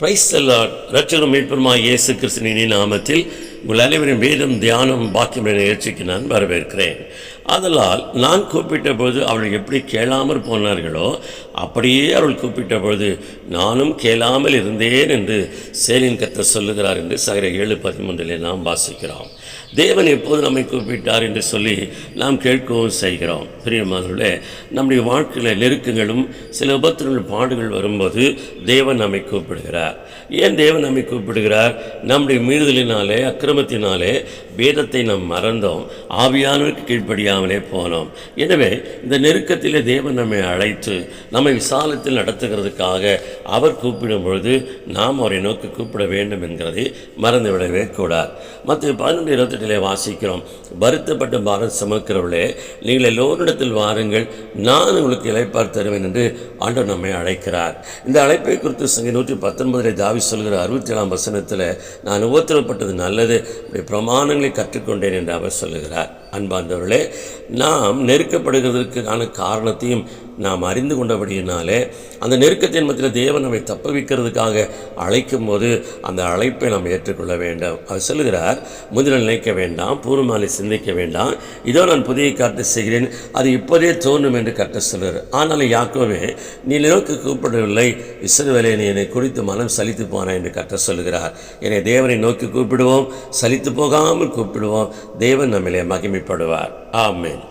Price எல்லாம் ரட்சகரும் மீட்பருமாய் இயேசு கிறிஸ்தனின் நாமத்தில் உங்கள் அனைவரும் வேதம் தியானம் பாக்கியம் நிகழ்ச்சிக்கு நான் வரவேற்கிறேன். அதனால் நான் கூப்பிட்ட பொழுது அவர்கள் எப்படி கேளாமல் போனார்களோ அப்படியே அவள் கூப்பிட்ட பொழுது நானும் கேளாமல் இருந்தேன் என்று சேலின் கத்த சொல்லுகிறார் என்று சகர ஏழு பதிமூன்றிலே நாம் வாசிக்கிறோம். தேவன் எப்போது நம்மை கூப்பிட்டார் என்று சொல்லி நாம் கேட்கவும் செய்கிறோம். பிரியமானவர்களே நம்முடைய வாழ்க்கையில் நெருக்கங்களும் சில உபத்திரங்கள் பாடுகள் வரும்போது தேவன் நம்மை கூப்பிடுகிறார். ஏன் தேவன் நம்மை கூப்பிடுகிறார்? நம்முடைய மீறுதலினாலே அக்கிரமத்தினாலே வேதத்தை நாம் மறந்தோம் ஆவியானவருக்கு கீழ்ப்படியாமலே போனோம். எனவே இந்த நெருக்கத்திலே தேவன் நம்மை அழைத்து நம்மை விசாலத்தில் நடத்துகிறதுக்காக அவர் கூப்பிடும் பொழுது நாம் அவரை நோக்கி கூப்பிட வேண்டும் என்கிறதை மறந்துவிடவே கூடாது. மற்ற பதினொன்று இருபத்தெட்டிலே வாசிக்கிறோம் வருத்தப்பட்ட பாரத் சமக்கிறவர்களே நீங்கள் எல்லோரிடத்தில் வாருங்கள் நான் உங்களுக்கு இழைப்பார் தருவேன் என்று ஆண்டவர் நம்மை அழைக்கிறார். இந்த அழைப்பை குறித்து சங்க நூற்றி பத்தொன்பதில் தாவி சொல்கிற அறுபத்தி ஏழாம் வசனத்தில் நான் உபத்திரப்பட்டது நல்லது இப்படி பிரமாணங்களை கற்றுக்கொண்டேன் என்று அவர் சொல்லுகிறார். அன்பார்ந்தவர்களே நாம் நெருக்கப்படுகிறதுக்கான காரணத்தையும் நாம் அறிந்து கொண்டபடியினாலே அந்த நெருக்கத்தின் மத்தியில் தேவன் நம்மை தப்ப வைக்கிறதுக்காக அழைக்கும் போது அந்த அழைப்பை நாம் ஏற்றுக்கொள்ள வேண்டும். அவர் சொல்லுகிறார் முதலில் நினைக்க வேண்டாம் பூர்வமாலை சிந்திக்க வேண்டாம். இதோ நான் புதிய காட்டு செய்கிறேன் அது இப்போதே தோன்றும் என்று கட்ட சொல்கிறார் ஆனாலும் யாக்கோவே நீ நோக்கி கூப்பிடவில்லை இஸ்ரவேலை நீ என்னை குறித்து மனம் சலித்து போனாய் என்று கட்ட சொல்லுகிறார். என்னை தேவனை நோக்கி கூப்பிடுவோம் சலித்து போகாமல் கூப்பிடுவோம். தேவன் நம்மிலே மகிமைப்படுவார் ஆமேன்.